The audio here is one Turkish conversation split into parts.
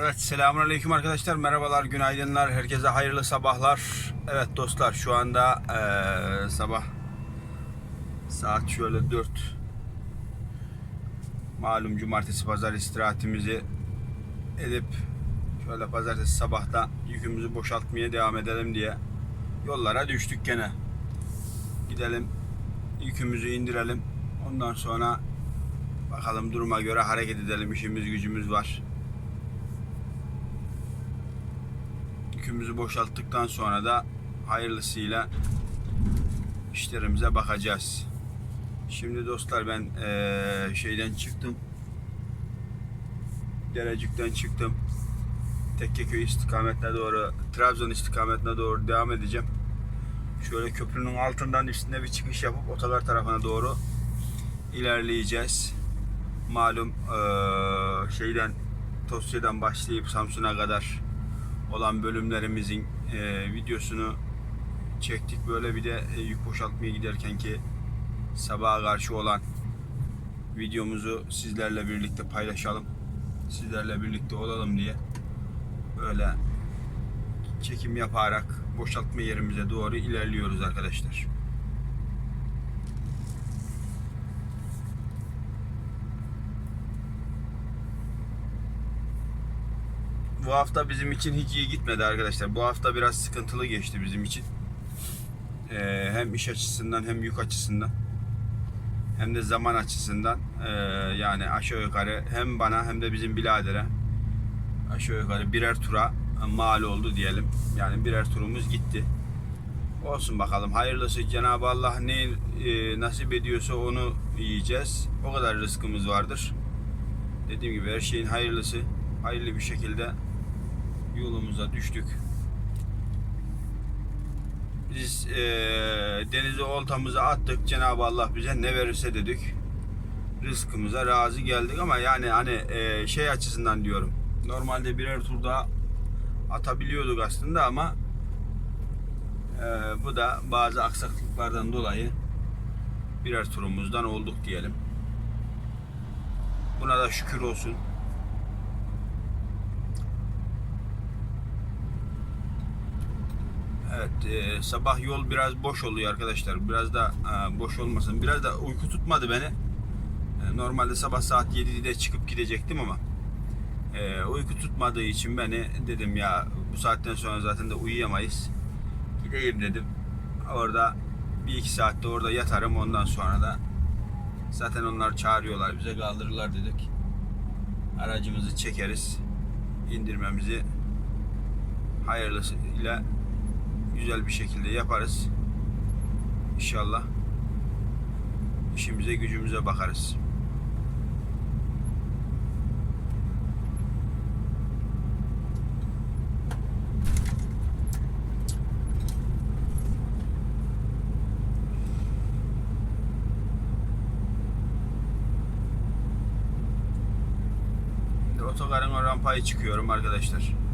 Evet selamünaleyküm arkadaşlar. Merhabalar, günaydınlar. Herkese hayırlı sabahlar. Evet dostlar şu anda eee, sabah saat şöyle 4. Malum cumartesi pazar istirahatimizi edip şöyle pazartesi sabahta yükümüzü boşaltmaya devam edelim diye yollara düştük gene. Gidelim yükümüzü indirelim. Ondan sonra bakalım duruma göre hareket edelim. İşimiz gücümüz var. Yükümüzü boşalttıktan sonra da hayırlısıyla işlerimize bakacağız. Şimdi dostlar ben eee, şeyden çıktım. Derecik'ten çıktım. Tekkeköy istikametine doğru, Trabzon istikametine doğru devam edeceğim. Şöyle köprünün altından üstüne bir çıkış yapıp otogar tarafına doğru ilerleyeceğiz. Malum eee, şeyden Tosya'dan başlayıp Samsun'a kadar olan bölümlerimizin e, videosunu çektik. Böyle bir de e, yük boşaltmaya giderken ki sabaha karşı olan videomuzu sizlerle birlikte paylaşalım. Sizlerle birlikte olalım diye böyle çekim yaparak boşaltma yerimize doğru ilerliyoruz arkadaşlar. Bu hafta bizim için hiç iyi gitmedi arkadaşlar. Bu hafta biraz sıkıntılı geçti bizim için. Ee, hem iş açısından hem yük açısından hem de zaman açısından ee, yani aşağı yukarı hem bana hem de bizim biradere aşağı yukarı birer tura mal oldu diyelim. Yani birer turumuz gitti. Olsun bakalım hayırlısı Cenab-ı Allah ne e, nasip ediyorsa onu yiyeceğiz. O kadar rızkımız vardır. Dediğim gibi her şeyin hayırlısı hayırlı bir şekilde yolumuza düştük. Biz e, denize oltamızı attık. Cenab-ı Allah bize ne verirse dedik. Rızkımıza razı geldik ama yani hani e, şey açısından diyorum. Normalde birer turda atabiliyorduk aslında ama e, bu da bazı aksaklıklardan dolayı birer turumuzdan olduk diyelim. Buna da şükür olsun. Evet e, sabah yol biraz boş oluyor arkadaşlar. Biraz da e, boş olmasın. Biraz da uyku tutmadı beni. E, normalde sabah saat 7'de çıkıp gidecektim ama e, uyku tutmadığı için beni dedim ya bu saatten sonra zaten de uyuyamayız. Gideyim dedim. Orada bir iki saatte orada yatarım ondan sonra da zaten onlar çağırıyorlar bize kaldırırlar dedik. Aracımızı çekeriz. indirmemizi hayırlısıyla güzel bir şekilde yaparız. İnşallah işimize gücümüze bakarız. Otogarın o rampayı çıkıyorum arkadaşlar.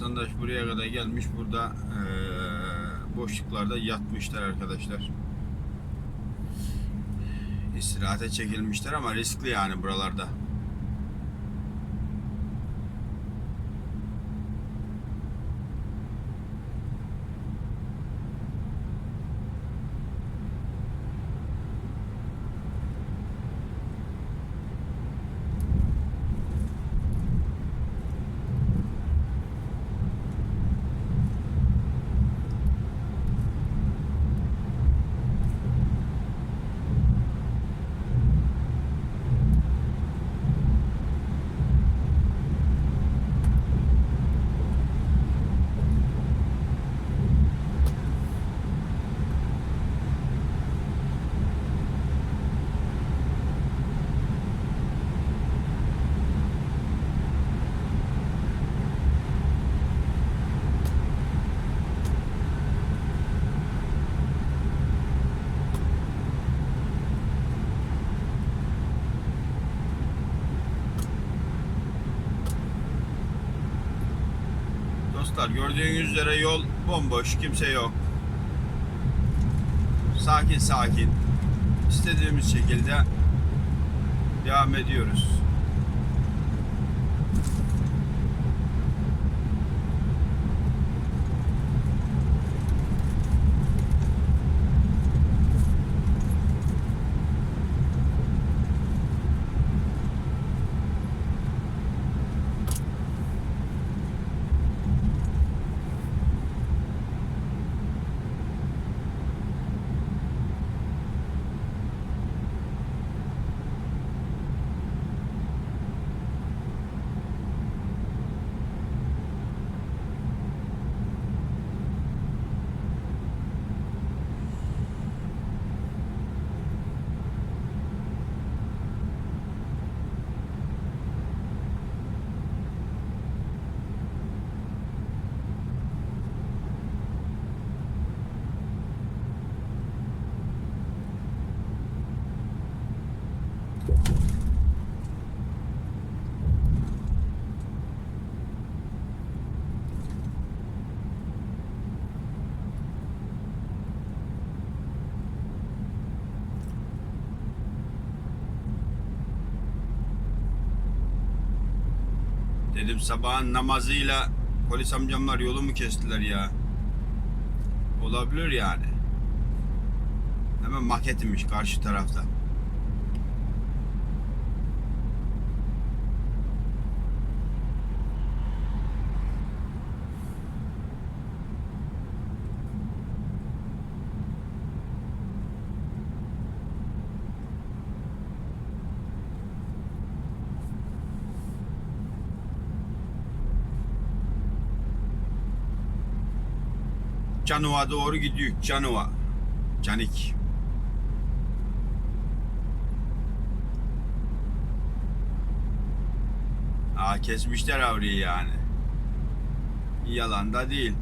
Vatandaş buraya kadar gelmiş. Burada eee, boşluklarda yatmışlar arkadaşlar. İstirahate çekilmişler ama riskli yani buralarda. Dostlar gördüğünüz üzere yol bomboş, kimse yok. Sakin sakin. istediğimiz şekilde devam ediyoruz. Dedim sabahın namazıyla polis amcamlar yolumu kestiler ya. Olabilir yani. Hemen maketimmiş karşı tarafta. Canova doğru gidiyor. Canova. Canik. Aa kesmişler avriyi yani. Yalan da değil.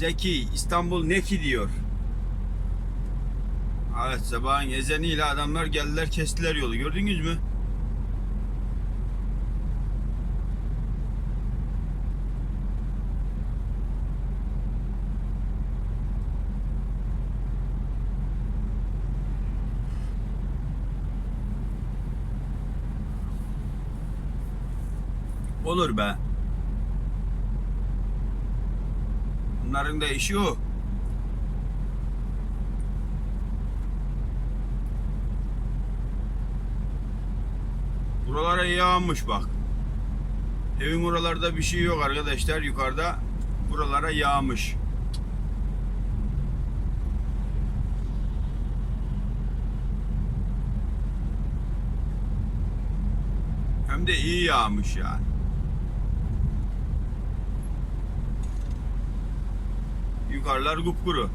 Zeki İstanbul ne ki diyor. Evet sabahın ezeniyle adamlar geldiler kestiler yolu gördünüz mü? Olur be. Bunların da işi o. Buralara yağmış bak. Evin oralarda bir şey yok arkadaşlar yukarıda. Buralara yağmış. Hem de iyi yağmış yani. Yukarılar kupkuru.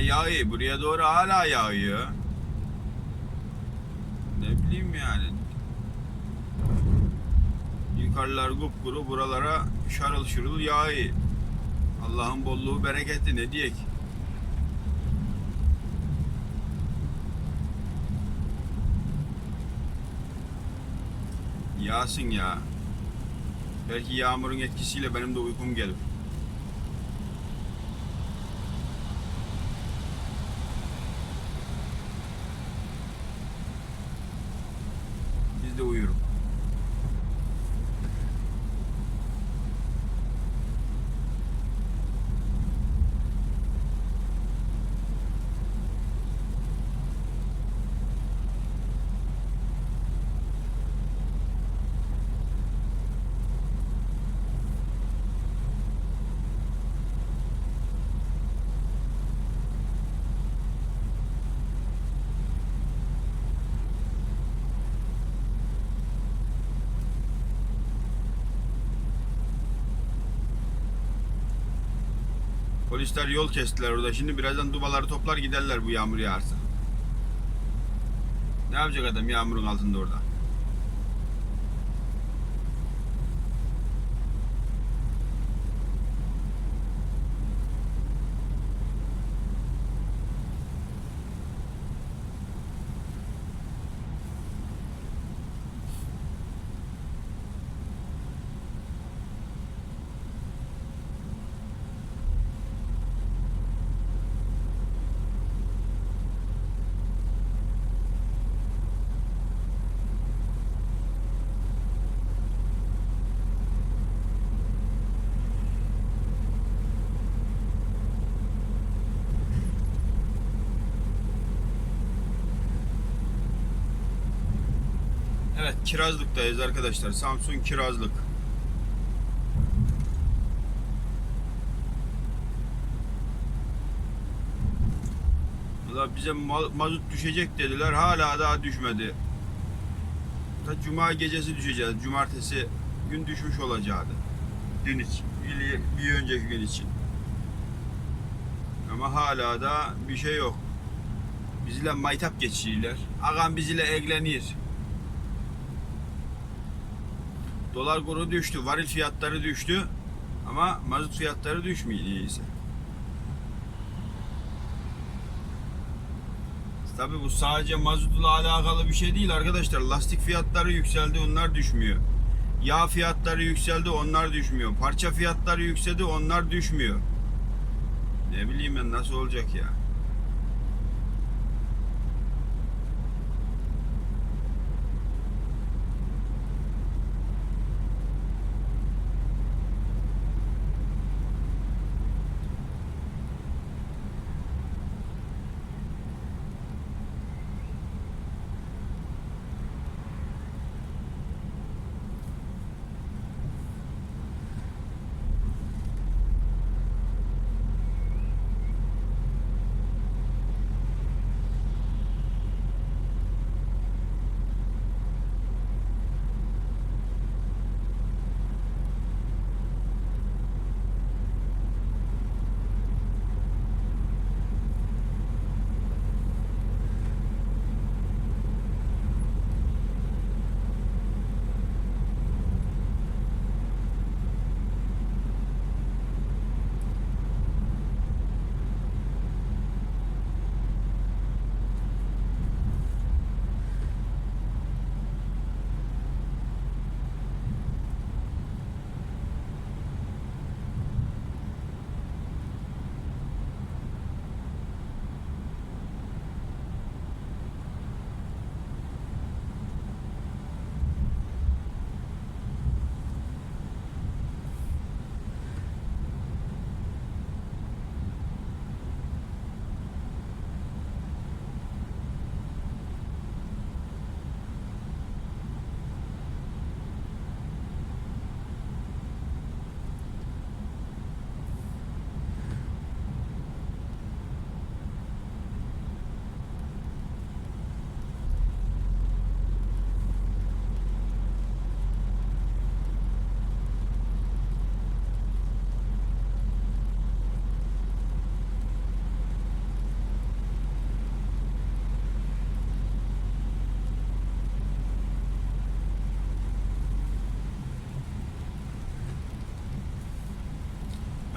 Yağıyor. Buraya doğru hala yağıyor. Ne bileyim yani. Yukarılar kupkuru buralara şarıl şurul yağıyor. Allah'ın bolluğu bereketi ne diyek. Yağsın ya. Belki yağmurun etkisiyle benim de uykum gelir. Biz de uyurum. Polisler yol kestiler orada. Şimdi birazdan dubaları toplar giderler bu yağmur yağarsa. Ne yapacak adam yağmurun altında orada? Evet Kirazlık'tayız arkadaşlar. Samsun Kirazlık. Valla bize ma- mazot düşecek dediler. Hala daha düşmedi. Ta Cuma gecesi düşeceğiz. Cumartesi gün düşmüş olacaktı. Dün için. Bir, bir önceki gün için. Ama hala da bir şey yok. Bizle maytap geçiyorlar. Ağam bizle eğlenir. Dolar kuru düştü, varil fiyatları düştü ama mazot fiyatları düşmüyor iyiyse. Tabi bu sadece mazotla alakalı bir şey değil arkadaşlar. Lastik fiyatları yükseldi, onlar düşmüyor. Yağ fiyatları yükseldi, onlar düşmüyor. Parça fiyatları yükseldi, onlar düşmüyor. Ne bileyim ben nasıl olacak ya.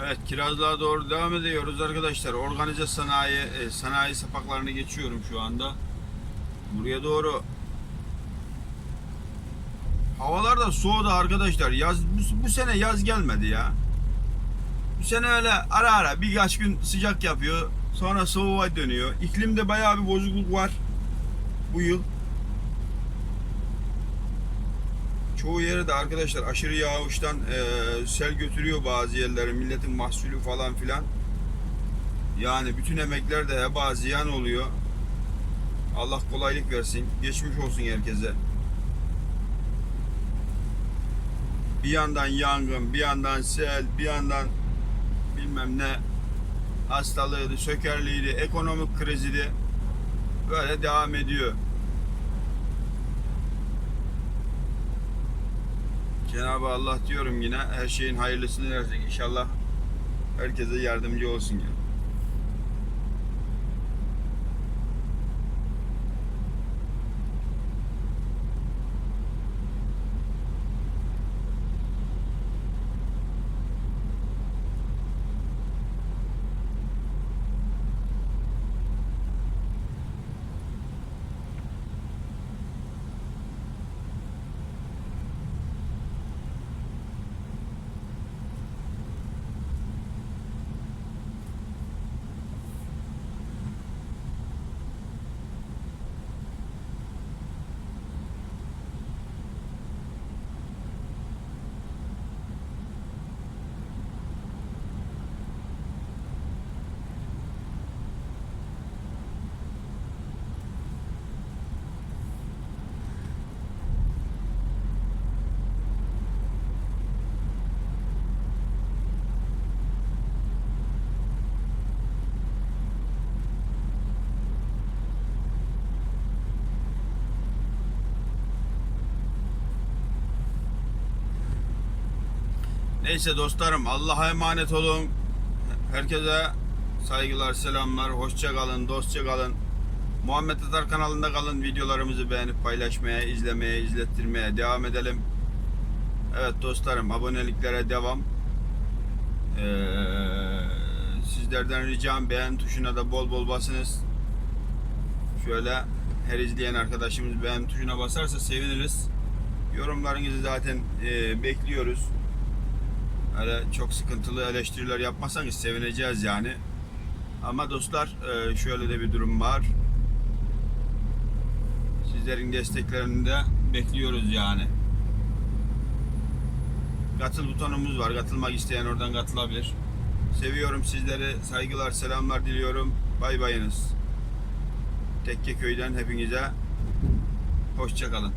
Evet kirazlığa doğru devam ediyoruz arkadaşlar. Organize sanayi e, sanayi sapaklarını geçiyorum şu anda. Buraya doğru Havalar da soğudu arkadaşlar. Yaz bu, bu sene yaz gelmedi ya. Bu sene öyle ara ara birkaç gün sıcak yapıyor. Sonra soğuğa dönüyor. İklimde bayağı bir bozukluk var bu yıl. Çoğu yere de arkadaşlar aşırı yağıştan eee, sel götürüyor bazı yerleri. Milletin mahsulü falan filan. Yani bütün emekler de heba ziyan oluyor. Allah kolaylık versin. Geçmiş olsun herkese. Bir yandan yangın, bir yandan sel, bir yandan bilmem ne hastalığıydı, sökerliğiydi, ekonomik kriziydi. Böyle devam ediyor. Cenab-ı Allah diyorum yine her şeyin hayırlısını versin. İnşallah herkese yardımcı olsun ya. Neyse dostlarım Allah'a emanet olun. Herkese saygılar, selamlar. Hoşça kalın, dostça kalın. Muhammed Tatar kanalında kalın. Videolarımızı beğenip paylaşmaya, izlemeye, izlettirmeye devam edelim. Evet dostlarım aboneliklere devam. Ee, sizlerden ricam beğen tuşuna da bol bol basınız. Şöyle her izleyen arkadaşımız beğen tuşuna basarsa seviniriz. Yorumlarınızı zaten e, bekliyoruz. Öyle çok sıkıntılı eleştiriler yapmasanız sevineceğiz yani. Ama dostlar e, şöyle de bir durum var. Sizlerin desteklerini de bekliyoruz yani. Katıl butonumuz var. Katılmak isteyen oradan katılabilir. Seviyorum sizleri. Saygılar, selamlar diliyorum. Bay bayınız. Tekke köyden hepinize hoşça kalın.